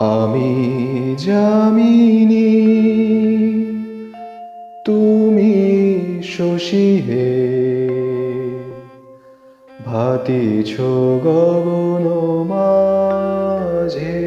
আমি যামিনী তুমি শশী হে। ভাতিছ গগন মাঝে।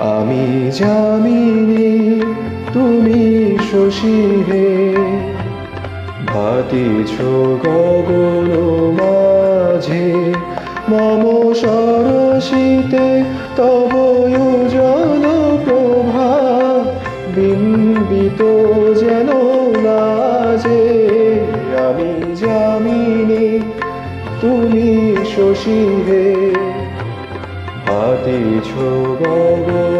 আমি যামিনী তুমি শশী হে। ভাতিছ গগন মাঝে, মম সরসিতে তব উজ্জ্বল প্রভা বিম্বিত যেন লাজে আমি যামিনী, তুমি শশী হে। ভাতিছ গগন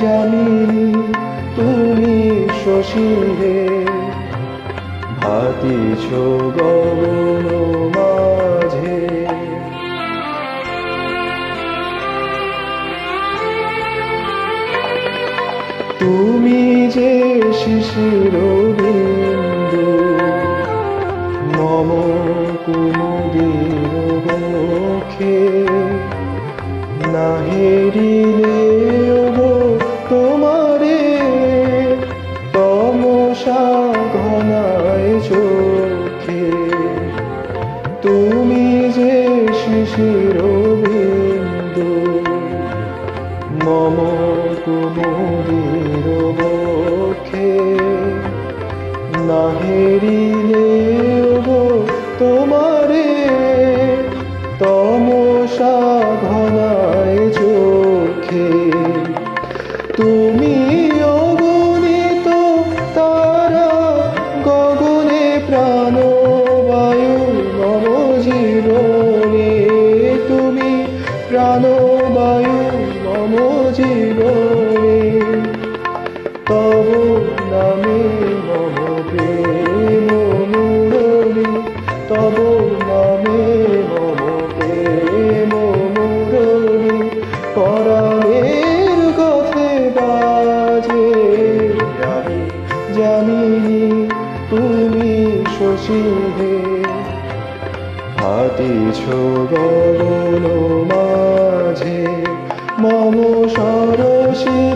জানি তুমি শশী হে ভাতিছ গগন মাঝে। তুমি যে শিশির বিন্দু মম কুমুদির নাহেরিলে ঘনায় চোখে। তুমি যে শিশির বিন্দু মম কুমুদির বক্ষে। নাহেরিলে তোমারে তমসা ঘনায় নামে মম প্রেম মুরলী তব নামে মম প্রেম বাজে আমি জানি তুমি শশী হে হাতিছ গগন মাঝে মম সরসিতে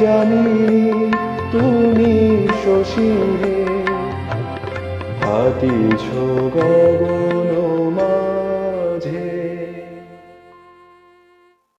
জানি তুমি শশী হে। হাতিছ গগন